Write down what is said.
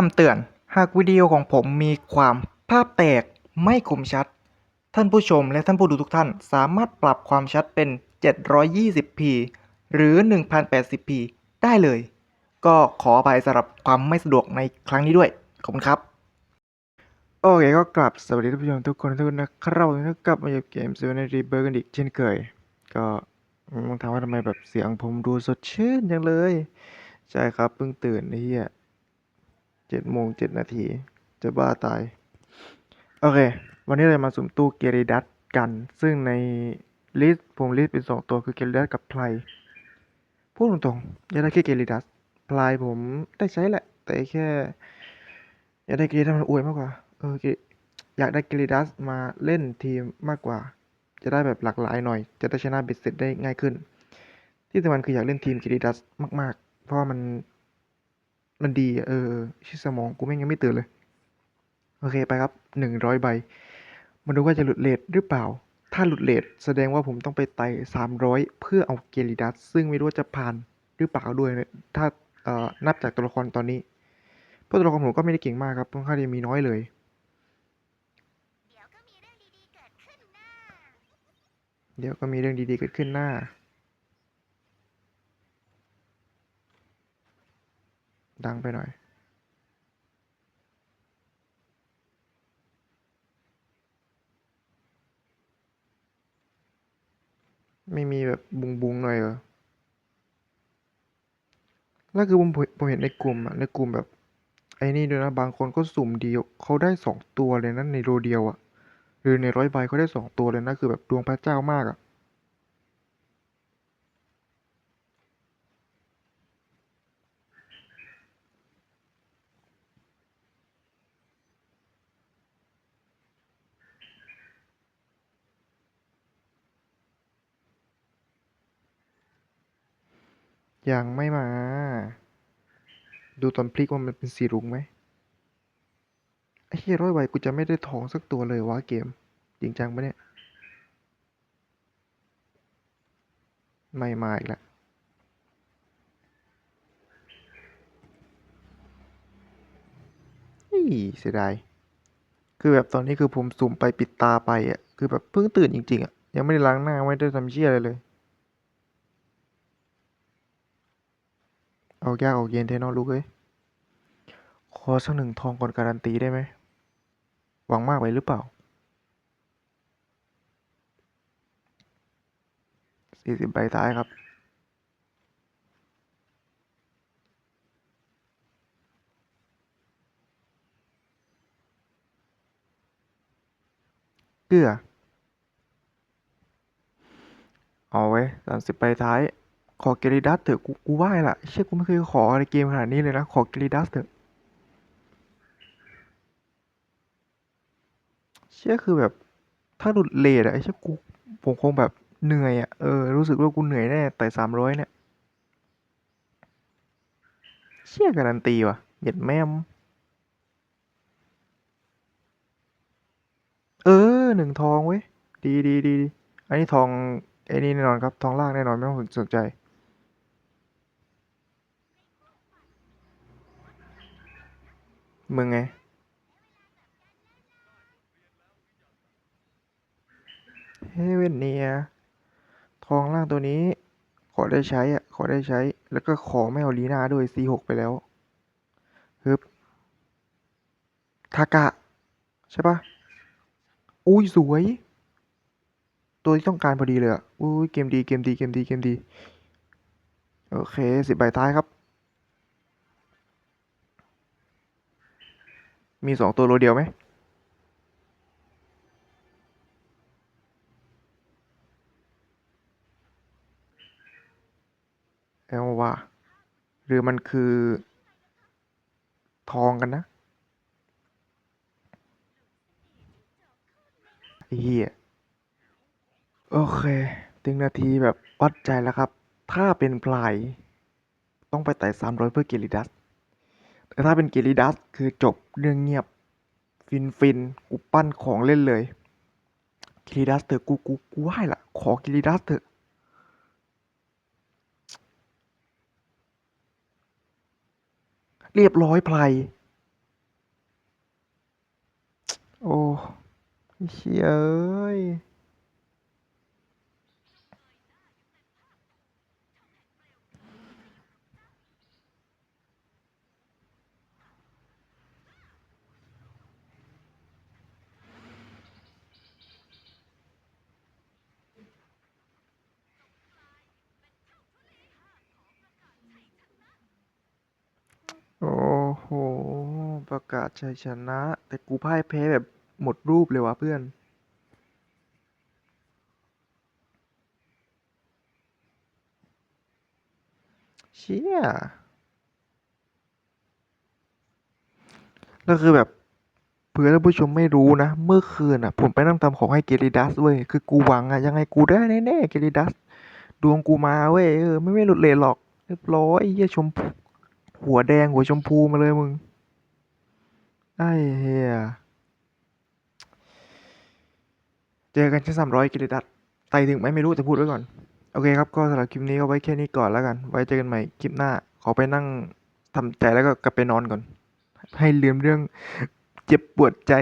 คำเตือน หากวิดีโอของผมมีความภาพแตกไม่คมชัด ท่านผู้ชมและท่านผู้ดูทุกท่านสามารถปรับความชัดเป็น 720p หรือ 1080p ได้เลย ก็ขออภัยสำหรับความไม่สะดวกในครั้งนี้ด้วย ขอบคุณครับ โอเคก็กลับสวัสดีท่านผู้ชมทุกคนทุกคนนะครับวันนี้กลับมาอยู่เกมเซเว่นรีเบิร์กันอีกเช่นเคย ก็มองถามว่าทำไมแบบเสียงผมดูสดชื่นจังเลย ใช่ครับเพิ่งตื่นไอ้เหี้ย เจ็ดโมงเจ็ดนาที จะบ้าตาย โอเค วันนี้เรามาสุ่มตู้เกริดัสกัน ซึ่งในลิสต์ผมลิสต์เป็นสองตัวคือเกริดัสกับไพลพูดตรงๆอยากได้แค่เกริดัสไพลผมได้ใช้แหละ แต่แค่ อยากได้เกริดัสมันอวยมากกว่า เอออยากได้เกริดัสมาเล่นทีมมากกว่า จะได้แบบหลากหลายหน่อย จะได้ชนะเบ็ดเสร็จได้ง่ายขึ้น ที่สำคัญคืออยากเล่นทีมเกริดัสมาก ๆ เพราะว่ามัน มันดีเออชื่อสมองกูแม่งยังไม่ตื่นเลย โอเคไปครับหนึ่งร้อยใบมาดูว่าจะหลุดเลทหรือเปล่า ถ้าหลุดเลทแสดงว่าผมต้องไปไต่สามร้อยเพื่อเอาเกลิดัส ซึ่งไม่รู้ว่าจะผ่านหรือเปล่าด้วยนะถ้าเอ่อนับจากตัวละครตอนนี้เพราะตัวละครผมก็ไม่ได้เก่งมากครับค่อนข้างจะมีน้อยเลยเดี๋ยวก็มีเรื่องดีๆเกิดขึ้นหน้า ดังไปหน่อยไม่มีแบบบุงบุงๆหน่อยเหรอแล้วคือผมผมเห็นในกลุ่มอะในกลุ่มแบบ ไอ้นี่ด้วยนะ บางคนก็สุ่มเดียวเขาได้สองตัวเลยนะในโรเดียวอะหรือในร้อยใบเขาได้สองตัวเลยนะ คือแบบดวงพระเจ้ามากอะ ยังไม่มา ดูตอนพลิกว่ามันเป็นสีรุ้งไหมไอ้เหี้ยร้อยใบกูจะไม่ได้ทองสักตัวเลยวะเกม จริงจังปะเนี่ย ไม่มาอีกแล้วเสียดาย คือแบบตอนนี้คือผมสุ่มไปปิดตาไปอะ คือแบบเพิ่งตื่นจริง ๆ อะ ยังไม่ได้ล้างหน้าไม่ได้ทำเชี่ยอะไรเลย เอายากเอาเย็นเทนอลูกเอ้ย ขอสักหนึ่งทองก่อนการันตีได้ไหม หวังมากไปหรือเปล่าสี่สิบใบท้ายครับเกลือ เอาไว้สามสิบใบท้าย ขอเกริดัสเถอะกูกูไหว้ละเชื่อกูไม่เคยขอในเกมขนาดนี้เลยนะ ขอเกริดัสเถอะเชื่อคือแบบถ้าหลุดเลทอะไอ้เชื่อกูผมคงแบบเหนื่อยอะเออรู้สึกว่ากูเหนื่อยแน่แต่สามร้อยเนี่ยเชื่อการันตีว่ะเหย็ดแม่มเออหนึ่งทองเว้ยดีดีดีดีอันนี้ทองไอ้นี่แน่นอนครับทองล่างแน่นอนไม่ต้องสนใจ มึงไง เฮเวนเนีย ทองล่างตัวนี้ ขอได้ใช้อะ ขอได้ใช้ แล้วก็ขอไม่เอาลีนาด้วย C6 ไปแล้วฮึบทากะ ใช่ปะอุ้ย สวย ตัวที่ต้องการพอดีเลยอะ อุ้ย เกมดี เกมดี เกมดี เกมดี โอเค สิบใบท้ายครับ มีสองตัวโลเดียวไหมเอาว่า หรือมันคือ ทองกันนะเฮียโอเค ถึงนาทีแบบวัดใจแล้วครับ ถ้าเป็นพลาย ต้องไปไต่สามร้อยเพื่อเกลิดัส แต่ถ้าเป็นเกลิดัสคือจบ เรื่องเงียบ ฟินฟินกูปั้นของเล่นเลยกิริดัสเถอะกูกูกูให้ละขอกิริดัสเถอะเรียบร้อยไพลโอ้เฮ้ย ประกาศชัยชนะ แต่กูพ่ายแพ้แบบหมดรูปเลยว่ะเพื่อน เชี่ยแล้วคือแบบเผื่อท่านผู้ชมไม่รู้นะ เมื่อคืนอะ ผมไปนั่งทำของให้เกลิดัสเว้ยคือกูหวังอะ ยังไงกูได้แน่ๆเกลิดัส ดวงกูมาเว้ยเออไม่ไม่หลุดเลทหรอกเรียบร้อยเหี้ยชมพูหัวแดงหัวชมพูมาเลยมึง ไอ้เหี้ย เจอกันชั้นสามร้อยกิลิดัสไต่ถึงไหมไม่รู้แต่พูดไว้ก่อน โอเคครับ ก็สำหรับคลิปนี้ก็ไว้แค่นี้ก่อนแล้วกัน ไว้เจอกันใหม่คลิปหน้า ขอไปนั่งทำใจแล้วก็กลับไปนอนก่อน ให้ลืมเรื่องเจ็บปวดใจ